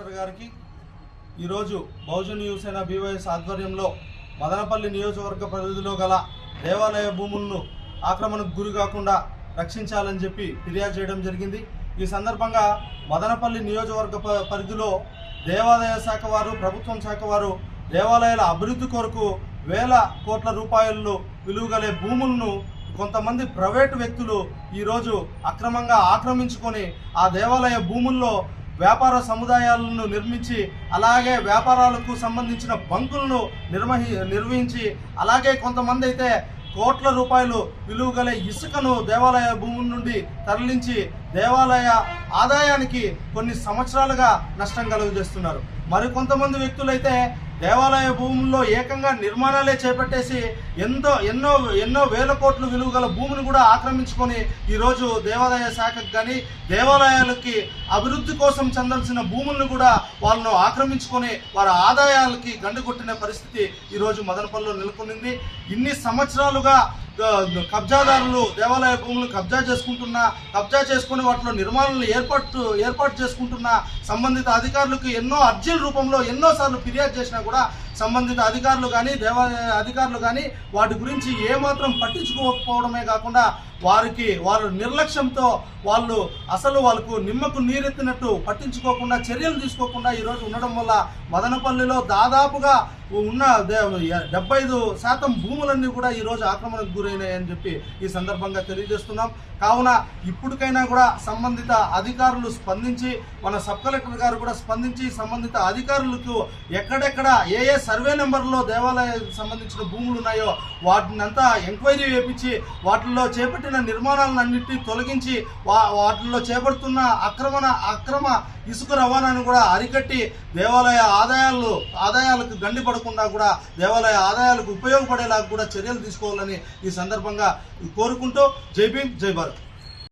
Collector గారికి ఈరోజు Bahujan Yuvasena BYS ఆధ్వర్యంలో మదనపల్లి నియోజకవర్గ పరిధిలో గల దేవాలయ భూములను ఆక్రమణకు గురి కాకుండా రక్షించాలని చెప్పి ఫిర్యాదు చేయడం జరిగింది. ఈ సందర్భంగా మదనపల్లి నియోజకవర్గ ప- పరిధిలో దేవాదాయ శాఖ వారు ప్రభుత్వం శాఖ వారు దేవాలయాల అభివృద్ధి కొరకు వేల కోట్ల రూపాయలు విలువగలే భూములను కొంతమంది ప్రైవేటు వ్యక్తులు ఈరోజు అక్రమంగా ఆక్రమించుకొని ఆ దేవాలయ భూముల్లో వ్యాపార సముదాయాలను నిర్మించి అలాగే వ్యాపారాలకు సంబంధించిన బంకులను నిర్వహి నిర్వహించి అలాగే కొంతమంది అయితే కోట్ల రూపాయలు విలువ గల ఇసుకను దేవాలయ భూముల నుండి తరలించి దేవాలయ ఆదాయానికి కొన్ని సంవత్సరాలుగా నష్టం కలుగజేస్తున్నారు. మరి కొంతమంది వ్యక్తులైతే దేవాలయ భూముల్లో ఏకంగా నిర్మాణాలే చేపట్టేసి ఎంతో ఎన్నో ఎన్నో వేల కోట్లు విలువ గల భూమిని కూడా ఆక్రమించుకొని ఈరోజు దేవాలయ శాఖకు కానీ దేవాలయాలకి అభివృద్ధి కోసం చెందాల్సిన భూములను కూడా వాళ్ళను ఆక్రమించుకొని వారి ఆదాయాలకి గండి కొట్టిన పరిస్థితి ఈరోజు మదనపల్లిలో నెలకొనింది ఇన్ని సంవత్సరాలుగా కబ్జాదారులు దేవాలయ భూములు కబ్జా చేసుకుంటున్నా కబ్జా చేసుకుని వాటిలో నిర్మాణాలను ఏర్పాటు ఏర్పాటు చేసుకుంటున్న సంబంధిత అధికారులకు ఎన్నో అర్జీల రూపంలో ఎన్నోసార్లు ఫిర్యాదు చేసినా కూడా సంబంధిత అధికారులు కానీ దేవాలయ అధికారులు కానీ వాటి గురించి ఏమాత్రం పట్టించుకోకపోవడమే కాకుండా వారికి వారు నిర్లక్ష్యంతో వాళ్ళు అసలు వాళ్ళకు నిమ్మకు నీరెత్తినట్టు పట్టించుకోకుండా చర్యలు తీసుకోకుండా ఈరోజు ఉండడం వల్ల మదనపల్లిలో దాదాపుగా ఉన్న దే- డెబ్బై ఐదు శాతం భూములన్నీ కూడా ఈరోజు ఆక్రమణకు గురైనాయని చెప్పి ఈ సందర్భంగా తెలియజేస్తున్నాం. కావున ఇప్పటికైనా కూడా సంబంధిత అధికారులు స్పందించి మన సబ్ కలెక్టర్ గారు కూడా స్పందించి సంబంధిత అధికారులకు ఎక్కడెక్కడ ఏ ఏ సర్వే నెంబర్లో దేవాలయానికి సంబంధించిన భూములు ఉన్నాయో వాటిని అంతా ఎంక్వైరీ వేపించి వాటిల్లో చేపట్టిన నిర్మాణాలన్నింటినీ తొలగించి వా వాటిల్లో చేపడుతున్న అక్రమణ అక్రమ ఇసుక రవాణాను కూడా అరికట్టి దేవాలయ ఆదాయాలు ఆదాయాలకు గండి పడకుండా కూడా దేవాలయ ఆదాయాలకు ఉపయోగపడేలా కూడా చర్యలు తీసుకోవాలని ఈ సందర్భంగా కోరుకుంటూ జై భీమ్ జై భారత్.